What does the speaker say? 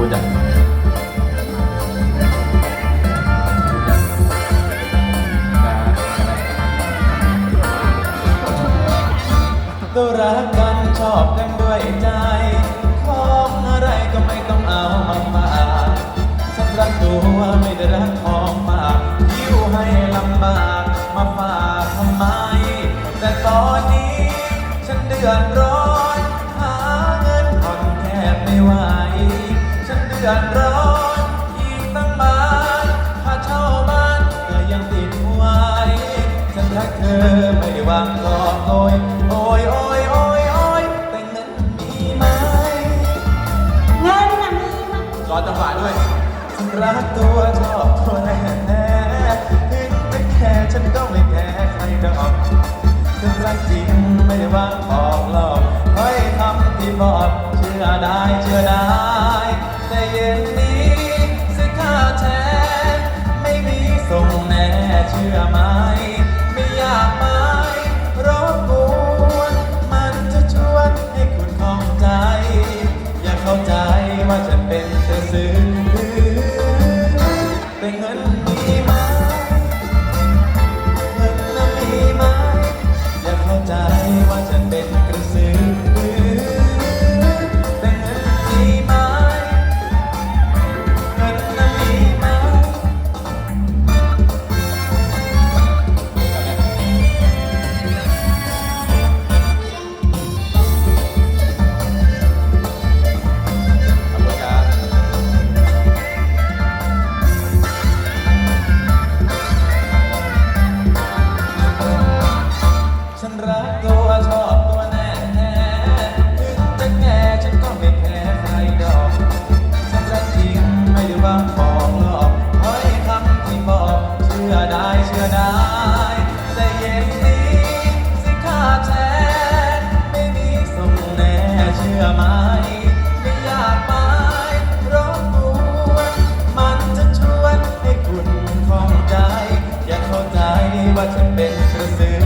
รู้จักก็รักกันชอบกันด้วยใจของอะไรก็ไม่ต้องเอามาฝากสำหรับตัวไม่ได้รักของมากยิ้วให้ลำบากมาฝากทำไม แต่ตอนนี้ฉันเดือดร้อน อไม่ได้หวังกอบโกยโอยโอยโอยโอยแต่เงินมีไหมเงินน่ะมีไหมรอจังหวะด้วยฉันรักตัวชอบตัวแน่แน่ถึงจะแค่ฉันก็ไม่แพ้ใครดอกฉันรักจริงไม่ได้หว่างบอกหลอกเฮ้ยคำที่บอกเชื่อได้เชื่อได้แต่เย็นนี้สิค่าแทนไม่มีส่งแน่เชื่อไหมไแต่เงิน ตัวชอบตัวแน่แน่ถึงจะแก่ฉันก็ไม่แพ้ใครดอกฉันรักจริงไม่ได้หวางของหลอกเฮ้ยคำที่บอกเชื่อได้เชื่อได้แต่เย็นนี้สิค่าแทนไม่มีส่งแน่เชื่อไหมไม่อยากไปรบกวนมันจะชวนให้คุณข้องใจ อยากเข้าใจว่าฉันเป็นกระสือ